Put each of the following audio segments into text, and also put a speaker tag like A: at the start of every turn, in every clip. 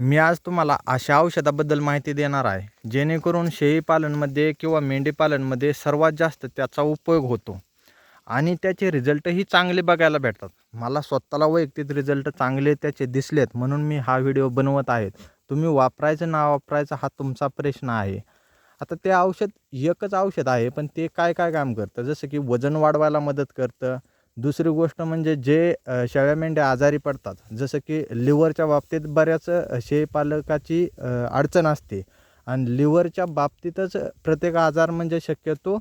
A: मी आज तुम्हाला अशा औषधाबद्दल माहिती देणार आहे जेणेकरून शेळीपालनमध्ये किंवा मेंढीपालनमध्ये सर्वात जास्त त्याचा उपयोग होतो. आणि त्याचे रिझल्टही चांगले बघायला भेटतात. मला स्वतःला वैयक्तिक रिझल्ट चांगले त्याचे दिसलेत म्हणून मी हा व्हिडिओ बनवत आहेत तुम्ही वापरायचं ना वापरायचं हा तुमचा प्रश्न आहे. आता ते औषध एकच औषध आहे पण ते काय काय काम करतं? जसं की वजन वाढवायला मदत करतं दुसरी गोष्ट म्हणजे जे शेळ्या मेंढ्या आजारी पडतात जसं की लिव्हरच्या बाबतीत बऱ्याच अ, शेळीपालकाची अडचण असते. आणि लिव्हरच्या बाबतीतच प्रत्येक आजार म्हणजे शक्यतो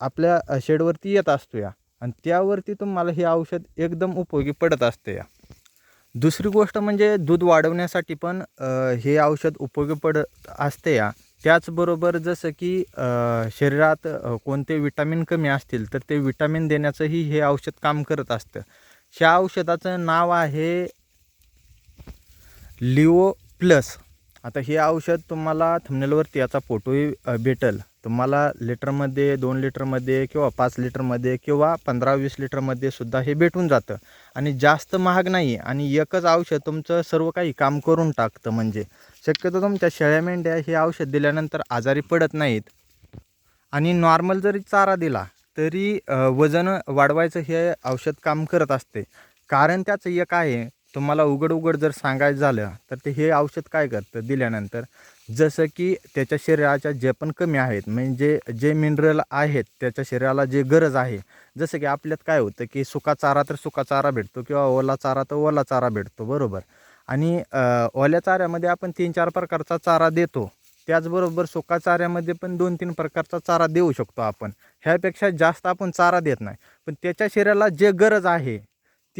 A: आपल्या शेडवरती येत असतो या. आणि त्यावरती तुम्हाला हे औषध एकदम उपयोगी पडत असते या. दुसरी गोष्ट म्हणजे दूध वाढवण्यासाठी पण हे औषध उपयोगी पडत असते या. त्याचबरोबर जसं की शरीरात कोणते विटामिन कमी असतील तर ते विटामिन देण्याचंही हे औषध काम करत असतं. ह्या औषधाचं नाव आहे लिओ प्लस. आता हे औषध तुम्हाला थंबनेलवरती याचा फोटोही भेटेल. तुम्हाला लिटरमध्ये दोन लिटरमध्ये किंवा पाच लिटरमध्ये किंवा पंधरा वीस लिटरमध्ये सुद्धा हे भेटून जातं. आणि जास्त महाग नाही आणि एकच औषध तुमचं सर्व काही काम करून टाकतं म्हणजे. शक्यतो तुमच्या शेळ्या मेंढ्या हे औषध दिल्यानंतर आजारी पडत नाहीत. आणि नॉर्मल जरी चारा दिला तरी वजन वाढवायचं हे औषध काम करत असते. कारण त्याचं एक आहे तुम्हाला उघड उघड जर सांगायचं झालं तर ते हे औषध काय करतं दिल्यानंतर? जसं की त्याच्या शरीराच्या जे पण कमी आहेत म्हणजे जे मिनरल आहेत त्याच्या शरीराला जे गरज आहे जसं की आपल्यात काय होतं की सुका चारा तर सुका चारा भेटतो किंवा ओला चारा तर ओला चारा भेटतो बरोबर? आणि ओल्या चाऱ्यामध्ये आपण तीन चार प्रकारचा चारा देतो. त्याचबरोबर सुका चाऱ्यामध्ये पण दोन तीन प्रकारचा चारा देऊ शकतो आपण. ह्यापेक्षा जास्त आपण चारा देत नाही. पण त्याच्या शरीराला जे गरज आहे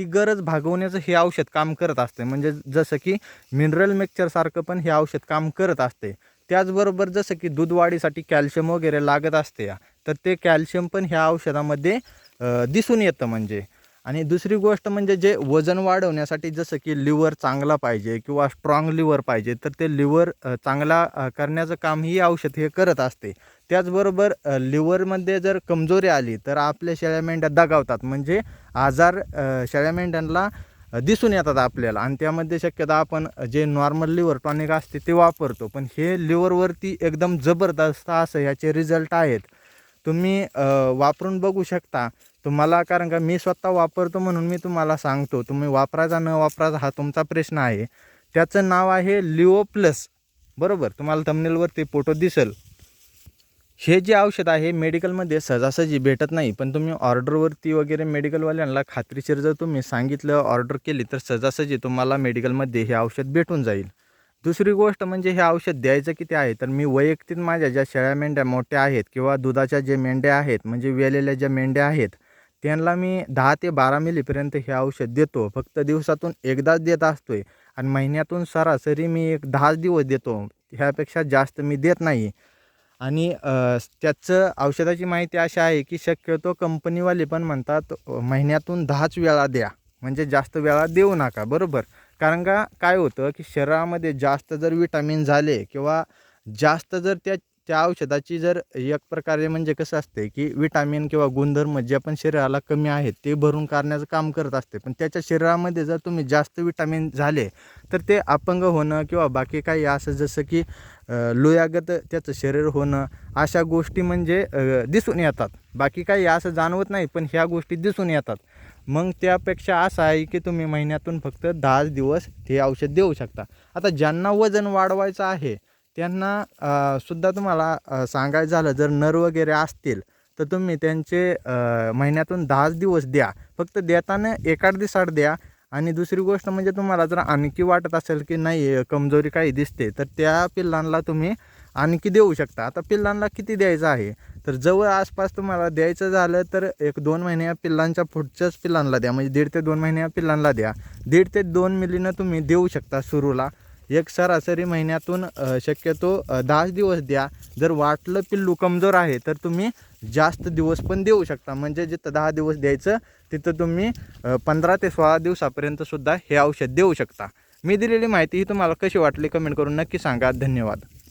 A: ती गरज भागवण्याचं हे औषध काम करत असते. म्हणजे जसं की मिनरल मिक्सचरसारखं पण हे औषध काम करत असते. त्याचबरोबर जसं की दूध वाढीसाठी कॅल्शियम वगैरे लागत असते. तर ते कॅल्शियम पण ह्या औषधामध्ये दिसून येतं म्हणजे. आणि दुसरी गोष्ट म्हणजे जे वजन वाढवण्यासाठी जसं की लिव्हर चांगला पाहिजे किंवा स्ट्रॉंग लिव्हर पाहिजे तर ते लिव्हर चांगला करण्याचं काम ही औषध हे करत असते. त्याचबरोबर लिव्हरमध्ये जर कमजोरी आली तर आपल्या शेळ्या मेंढ्या दगावतात. म्हणजे आजार शेळ्या मेंढ्यांना दिसून येतात आपल्याला. आणि त्यामध्ये शक्यता आपण जे नॉर्मल लिव्हर टॉनिक असते ते वापरतो. पण हे लिव्हरवरती एकदम जबरदस्त असं ह्याचे रिझल्ट आहेत. तुम्ही वापरून बघू शकता. तुम्हाला कारण का मी स्वतः वापरतो म्हणून मी तुम्हाला सांगतो तुम्ही वापरायचा न वापरायचा हा तुमचा प्रश्न आहे. त्याचं नाव आहे लिओ प्लस बरोबर? तुम्हाला थंबनेलवरती फोटो दिसेल. हे जे औषध आहे मेडिकलमध्ये सहजासहजी भेटत नाही पण तुम्ही ऑर्डरवरती वगैरे मेडिकलवाल्यांना खात्रीशीर जर तुम्ही सांगितलं ऑर्डर केली तर सहजासहजी तुम्हाला मेडिकलमध्ये हे औषध भेटून जाईल. दुसरी गोष्ट म्हणजे हे औषध द्यायचं किती आहे तर मी वैयक्तिक माझ्या ज्या शेळ्या मेंढ्या मोठ्या आहेत किंवा दुधाच्या जे मेंढ्या आहेत म्हणजे वेलेल्या ज्या मेंढ्या आहेत त्यांना मी दहा ते बारा मिलीपर्यंत हे औषध देतो. फक्त दिवसातून एकदाच देत असतो आहे आणि महिन्यातून सरासरी मी एक दहाच दिवस देतो. ह्यापेक्षा जास्त मी देत नाही. आणि त्याचं औषधाची माहिती अशी आहे की शक्यतो कंपनीवाले पण म्हणतात महिन्यातून दहाच वेळा द्या. म्हणजे जास्त वेळा देऊ नका. बरोबर? कारण का? काय होतं की शरीरामध्ये जास्त जर विटामिन झाले किंवा जास्त जर त्या त्या औषधाची जर एक प्रकारे म्हणजे कसं असते की विटामिन किंवा गुणधर्म जे पण शरीराला कमी आहेत ते भरून काढण्याचं काम करत असते पण त्याच्या शरीरामध्ये जर तुम्ही जास्त विटामिन झाले तर ते अपंग होणं किंवा बाकी काही असं जसं की लोयागत त्याचं शरीर होणं अशा गोष्टी म्हणजे दिसून येतात. बाकी काही असं जाणवत नाही पण ह्या गोष्टी दिसून येतात. मग त्यापेक्षा असं आहे की तुम्ही महिन्यातून फक्त दहाच दिवस हे औषध देऊ शकता. आता ज्यांना वजन वाढवायचं आहे त्यांना सुद्धा तुम्हाला सांगायचं झालं जर नर वगैरे असतील तर तुम्ही त्यांचे महिन्यातून दहाच दिवस द्या. फक्त देताना एकाच दिवसाड द्या. आणि दुसरी गोष्ट म्हणजे तुम्हाला जर आणखी वाटत असेल की नाही कमजोरी काही दिसते तर त्या पिल्लांना तुम्ही आणखी देऊ शकता. आता पिल्लांना किती द्यायचं आहे? तर जवळ आसपास तुम्हाला द्यायचं झालं तर एक दोन महिन्या पिल्लांच्या पुढच्याच पिल्लांना द्या. म्हणजे दीड ते दोन महिन्या पिल्लांना द्या. दीड ते दोन मिलीनं तुम्ही देऊ शकता सुरूला. एक सरासरी महिन्यातून शक्यतो दहा दिवस द्या. जर वाटलं पिल्लू कमजोर आहे तर तुम्ही जास्त दिवस पण देऊ शकता. म्हणजे जिथं दहा दिवस द्यायचं तिथं तुम्ही पंधरा ते सोळा दिवसापर्यंत सुद्धा हे औषध देऊ शकता. मी दिलेली माहिती ही तुम्हाला कशी वाटली कमेंट करून नक्की सांगा. धन्यवाद.